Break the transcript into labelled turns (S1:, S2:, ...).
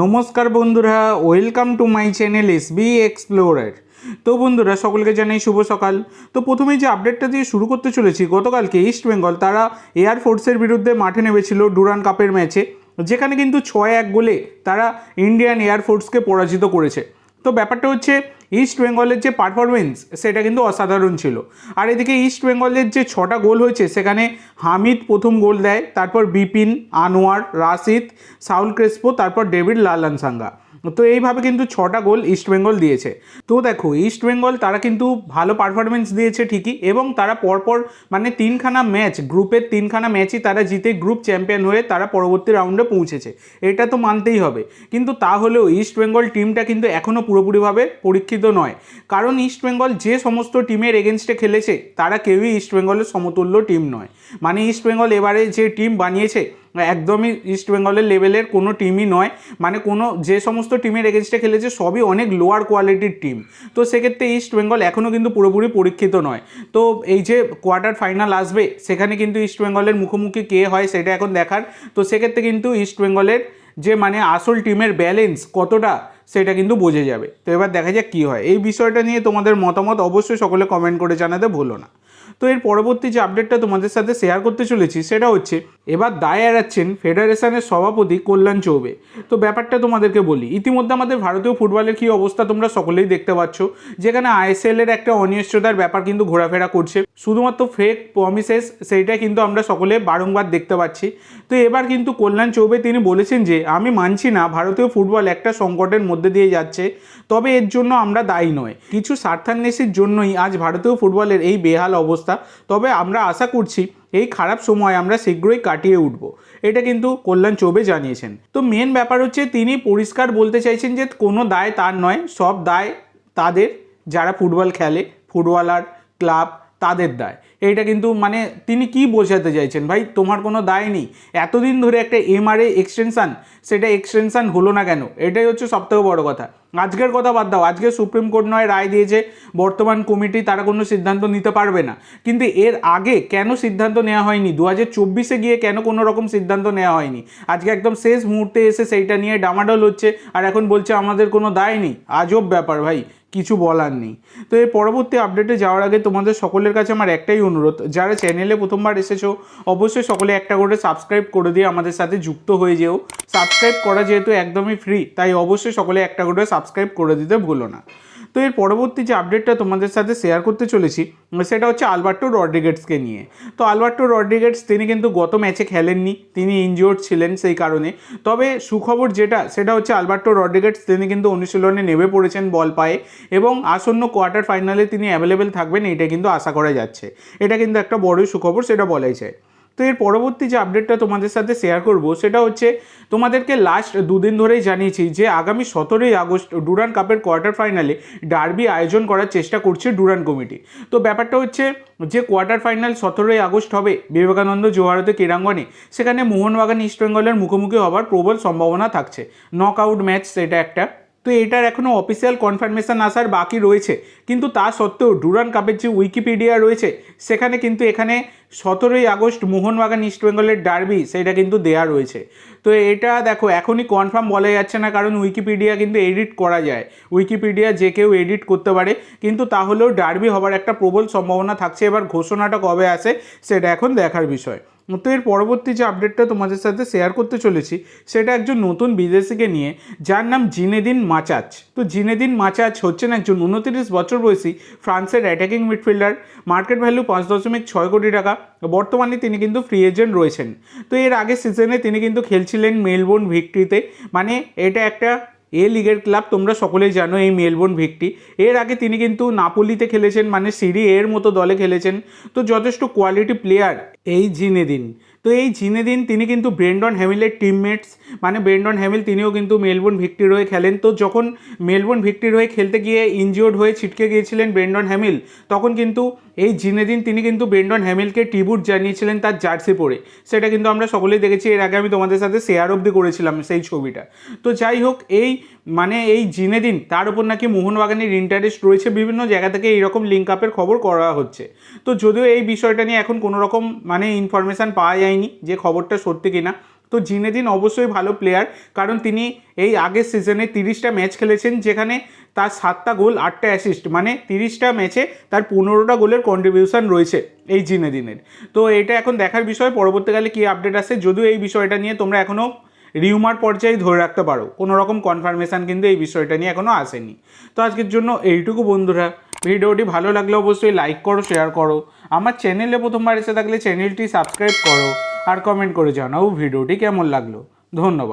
S1: নমস্কার বন্ধুরা welcome to my channel S B explorer তো বন্ধুরা, সকলকে জানাই শুভ সকাল। তো প্রথমেই যে আপডেটটা দিয়ে শুরু করতে চলেছি, গতকালকে ইস্ট বেঙ্গল তারা এয়ার ফোর্সের বিরুদ্ধে মাঠে নেমেছিল ডুরান কাপের ম্যাচে যেখানে কিন্তু ছয় এক গোলে তারা ইন্ডিয়ান এয়ার ফোর্সকে পরাজিত করেছে। তো ব্যাপারটা হচ্ছে ইস্ট বেঙ্গলের যে পারফরমেন্স সেটা কিন্তু অসাধারণ ছিল। আর এদিকে ইস্ট বেঙ্গলের যে ছটা গোল হয়েছে, সেখানে হামিদ প্রথম গোল দেয়, তারপর বিপিন, আনোয়ার, রাশিদ সাউল ক্রেসপো, তারপর ডেভিড লালানসাঙ্গা। তো এইভাবে কিন্তু ছটা গোল ইস্ট বেঙ্গল দিয়েছে। তো দেখো ইস্ট বেঙ্গল তারা কিন্তু ভালো পারফরমেন্স দিয়েছে ঠিকই এবং তারা পরপর মানে তিনখানা ম্যাচ গ্রুপের তিনখানা ম্যাচই তারা জিতে গ্রুপ চ্যাম্পিয়ন হয়ে তারা পরবর্তী রাউন্ডে পৌঁছেছে। এটা তো মানতেই হবে। কিন্তু তা হলেও ইস্ট বেঙ্গল টিমটা কিন্তু এখনও পুরোপুরিভাবে পরীক্ষিত নয়। কারণ ইস্ট বেঙ্গল যে সমস্ত টিমের এগেনস্টে খেলেছে, তারা কেউই ইস্ট বেঙ্গলের সমতুল্য টিম নয়। মানে ইস্ট বেঙ্গল এবারে যে টিম বানিয়েছে একদমই ইস্ট বেঙ্গলের লেভেলের কোনো টিমই নয়। মানে কোনো যে সমস্ত টিমের এগেনস্টে খেলেছে, সবই অনেক লোয়ার কোয়ালিটির টিম তো সেক্ষেত্রে ইস্ট বেঙ্গল এখনও কিন্তু পুরোপুরি পরীক্ষিত নয়। তো এই যে কোয়ার্টার ফাইনাল আসবে, সেখানে কিন্তু ইস্ট বেঙ্গলের মুখোমুখি কে হয় সেটা এখন দেখার। তো সেক্ষেত্রে কিন্তু ইস্ট বেঙ্গলের যে মানে আসল টিমের ব্যালেন্স কতটা, সেটা কিন্তু বোঝে যাবে। তো এবার দেখা যাক কী হয়। এই বিষয়টা নিয়ে তোমাদের মতামত অবশ্যই সকলে কমেন্ট করে জানাতে ভুলো না। তো এর পরবর্তী যে আপডেটটা তোমাদের সাথে শেয়ার করতে চলেছি, সেটা হচ্ছে, এবার দায় এড়াচ্ছেন ফেডারেশনের সভাপতি কল্যাণ চৌবে। তো ব্যাপারটা তোমাদেরকে বলি, ইতিমধ্যে আমাদের ভারতীয় ফুটবলের কী অবস্থা তোমরা সকলেই দেখতে পাচ্ছ। যেখানে আইএসএল এর একটা অনিশ্চয়তার ব্যাপার কিন্তু ঘোরাফেরা করছে। শুধুমাত্র ফেক প্রমিসেস সেইটা কিন্তু আমরা সকলে বারংবার দেখতে পাচ্ছি। তো এবার কিন্তু কল্যাণ চৌবে তিনি বলেছেন যে, আমি মানছি না, ভারতীয় ফুটবল একটা সংকটের মধ্যে দিয়ে যাচ্ছে, তবে এর জন্য আমরা দায়ী নয়। কিছু স্বার্থান্বেষীর জন্যই আজ ভারতীয় ফুটবলের এই বেহাল অবস্থা তবে আমরা আশা করছি এই খারাপ সময় আমরা শীঘ্রই কাটিয়ে উঠব। এটা কিন্তু কল্যাণ চৌবে জানিয়েছেন। তো মেন ব্যাপার হচ্ছে তিনি পরিষ্কার বলতে চাইছেন যে কোনো দায় তার নয়, সব দায় তাদের। যারা ফুটবল খেলে, ফুটবলার, ক্লাব তাদের দায়। এইটা কিন্তু মানে তিনি কি বোঝাতে চাইছেন? ভাই, তোমার কোনো দায় নেই। এতদিন ধরে একটা এমআরএ এক্সটেনশান সেটা এক্সটেনশান হলো না কেন? এটাই হচ্ছে সবথেকে বড় কথা। আজকের কথা বাদ দাও। আজকে সুপ্রিম কোর্ট নয়, রায় দিয়েছে, বর্তমান কমিটি তারা কোনো সিদ্ধান্ত নিতে পারবে না। কিন্তু এর আগে কেন সিদ্ধান্ত নেওয়া হয়নি? দু হাজার চব্বিশে গিয়ে কেন কোনো রকম সিদ্ধান্ত নেওয়া হয়নি? আজকে একদম শেষ মুহূর্তে এসে সেইটা নিয়ে ডামাডোল হচ্ছে, আর এখন বলছে আমাদের কোনো দায় নেই। আজব ব্যাপার ভাই। কিছু বলার নেই। তো এই পরবর্তী আপডেটে যাওয়ার আগে তোমাদের সকলের কাছে আমার একটাই অনুরোধ, যারা চ্যানেলে প্রথমবার এসেছ, অবশ্যই সকলে একটা করে সাবস্ক্রাইব করে দিয়ে আমাদের সাথে যুক্ত হয়ে যেও। সাবস্ক্রাইব করা যেহেতু একদমই ফ্রি তাই অবশ্যই সকলে একটা করে সাবস্ক্রাইব করে দিতে ভুলো না। তো এর পরবর্তী যে আপডেটটা তোমাদের সাথে শেয়ার করতে চলেছি, সেটা হচ্ছে আলবার্টো রড্রিগেটসকে নিয়ে। তো আলবার্টো রড্রিগেটস তিনি কিন্তু গত ম্যাচে খেলেননি, তিনি ইনজিওর্ড ছিলেন সেই কারণে। তবে সুখবর যেটা, সেটা হচ্ছে আলবার্টো রড্রিগেটস তিনি কিন্তু অনুশীলনে নেমে পড়েছেন বল পায়ে এবং আসন্ন কোয়ার্টার ফাইনালে তিনি অ্যাভেলেবেল থাকবেন এটা কিন্তু আশা করা যাচ্ছে। এটা কিন্তু একটা বড়ই সুখবর, সেটা বলাই যায়। তো এর পরবর্তী যে আপডেটটা তোমাদের সাথে শেয়ার করব, সেটা হচ্ছে তোমাদেরকে লাস্ট দুদিন ধরেই জানিয়েছি যে আগামী সতেরোই আগস্ট ডুরান কাপের কোয়ার্টার ফাইনালে ডার্বি আয়োজন করার চেষ্টা করছে ডুরান কমিটি তো ব্যাপারটা হচ্ছে যে কোয়ার্টার ফাইনাল সতেরোই আগস্ট হবে বিবেকানন্দ জোহারতে ক্রীড়াঙ্গনে, সেখানে মোহনবাগান ইস্টবেঙ্গলের মুখোমুখি হওয়ার প্রবল সম্ভাবনা থাকছে। নক আউট ম্যাচ সেটা একটা। তো এটার এখনও অফিসিয়াল কনফার্মেশন আসার বাকি রয়েছে। কিন্তু তা সত্ত্বেও ডুরান কাপের যে উইকিপিডিয়া রয়েছে, সেখানে কিন্তু এখানে সতেরোই আগস্ট মোহনবাগান ইস্টবেঙ্গলের ডার্বি সেটা কিন্তু দেয়া রয়েছে। তো এটা দেখো, এখনই কনফার্ম বলা যাচ্ছে না, কারণ উইকিপিডিয়া কিন্তু এডিট করা যায়। উইকিপিডিয়া যে কেউ এডিট করতে পারে, কিন্তু তাহলেও ডার্বি হবার একটা প্রবল সম্ভাবনা থাকছে। এবার ঘোষণাটা কবে আসে, সেটা এখন দেখার বিষয়। তো এর পরবর্তী যে আপডেটটা তোমাদের সাথে শেয়ার করতে চলেছি, সেটা একজন নতুন বিদেশিকে নিয়ে, যার নাম জিনেদিন মাচাচ। তো জিনেদিন মাচাচ হচ্ছেন একজন উনতিরিশ বছর বয়সী ফ্রান্সের অ্যাটাকিং মিডফিল্ডার মার্কেট ভ্যালু পাঁচ দশমিক ছয় কোটি টাকা। বর্তমানে তিনি কিন্তু ফ্রি এজেন্ট রয়েছেন। তো এর আগের সিজনে তিনি কিন্তু খেলছিলেন মেলবোর্ন ভিক্টরিতে মানে এটা একটা এ লিগের ক্লাব তোমরা সকলেই জানো, এই মেলবোর্ন ভিক্টি। এর আগে তিনি কিন্তু নাপোলিতে খেলেছেন মানে সিরি এর মতো দলে খেলেছেন। তো যথেষ্ট কোয়ালিটি প্লেয়ার এই জিনেদিন। তো এই জিনেদিন তিনি কিন্তু ব্রেন্ডন হ্যামিলের টিমমেটস মানে ব্রেন্ডন হ্যামিল তিনিও কিন্তু মেলবোর্ন ভিক্টির হয়ে খেলেন। তো যখন মেলবোর্ন ভিক্টির হয়ে খেলতে গিয়ে ইনজিওর্ড হয়ে ছিটকে গিয়েছিলেন ব্রেন্ডন হ্যামিল তখন কিন্তু এই জিনেদিন তিনি কিন্তু ব্রেন্ডন হ্যামিলকে টিবুট জানিয়েছিলেন তার জার্সি পরে। সেটা কিন্তু আমরা সকলেই দেখেছি। এর আগে আমি তোমাদের সাথে শেয়ার অবধি করেছিলাম সেই ছবিটা। তো যাই হোক, এই মানে এই জিনেদিন তার উপর নাকি মোহনবাগানের ইন্টারেস্ট রয়েছে। বিভিন্ন জায়গা থেকে এইরকম লিঙ্ক আপের খবর করা হচ্ছে। তো যদিও এই বিষয়টা নিয়ে এখন কোনো রকম মানে ইনফরমেশান পাওয়া যায়নি যে খবরটা সত্যি কিনা তো জিনেদিন অবশ্যই ভালো প্লেয়ার কারণ তিনি এই আগের সিজনে তিরিশটা ম্যাচ খেলেছেন, যেখানে তার সাতটা গোল, আটটা অ্যাসিস্ট মানে তিরিশটা ম্যাচে তার পনেরোটা গোলের কন্ট্রিবিউশন রয়েছে এই জিনেদিনের। তো এটা এখন দেখার বিষয়, পরবর্তীকালে কী আপডেট আসে? যদিও এই বিষয়টা নিয়ে তোমরা এখনও রিউমার পর্যায়ে ধরে রাখতে পারো, কোনো রকম কনফার্মেশন কিন্তু এই বিষয়টা নিয়ে এখনও আসেনি। তো আজকের জন্য এইটুকু বন্ধুরা, ভিডিওটি ভালো লাগলে অবশ্যই লাইক করো শেয়ার করো। আমার চ্যানেলে প্রথমবার এসে থাকলে চ্যানেলটি সাবস্ক্রাইব করো। আর কমেন্ট করে জানাও ভিডিওটি কেমন লাগল। ধন্যবাদ।